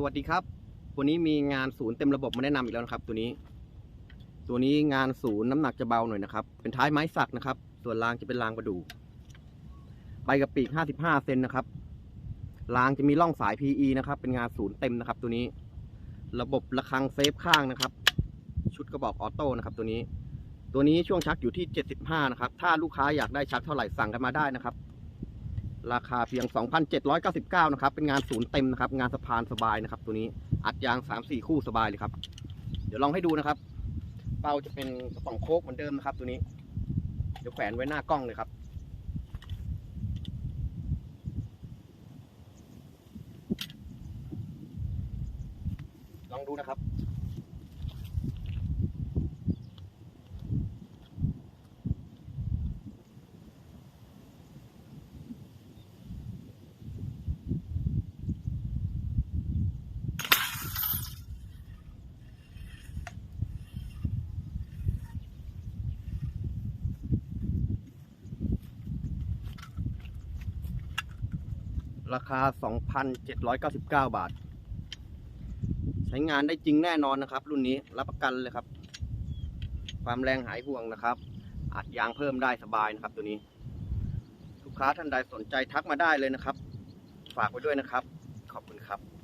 สวัสดีครับ วันนี้มีงานศูนย์เต็มระบบมาแนะนำอีกแล้วนะครับ ตัวนี้ ตัวนี้งานศูนย์น้ำหนักจะเบาหน่อยนะครับ เป็นท้ายไม้สักนะครับ ส่วนรางจะเป็นรางประดู่ใบกับปีก 55 เซนนะครับ รางจะมีร่องสาย PE นะครับ เป็นงานศูนย์เต็มนะครับ ตัวนี้ ระบบระฆังเซฟข้างนะครับ ชุดกระบอกออโต้นะครับ ตัวนี้ ตัวนี้ช่วงชักอยู่ที่ 75 นะครับ ถ้าลูกค้าอยากได้ชักเท่าไหร่สั่งกันมาได้นะครับ ราคาเพียง 2,799 นะครับ เป็นงานศูนย์เต็มนะครับ งานสะพานสบายนะครับ ตัวนี้ อัดยาง 3-4 คู่สบายเลยครับ เดี๋ยวลองให้ดูนะครับ เป้าจะเป็นกระป๋องโคกเหมือนเดิมนะครับ ตัวนี้ เดี๋ยวแขวนไว้หน้ากล้องเลยครับ ลองดูนะครับ ราคา 2,799 บาท ใช้งานได้จริงแน่นอนนะครับ รุ่นนี้รับประกันเลยครับ ความแรงหายห่วงนะครับ อัดยางเพิ่มได้สบายนะครับตัวนี้ ลูกค้าท่านใดสนใจทักมาได้เลยนะครับ ฝากไว้ด้วยนะครับ ขอบคุณครับ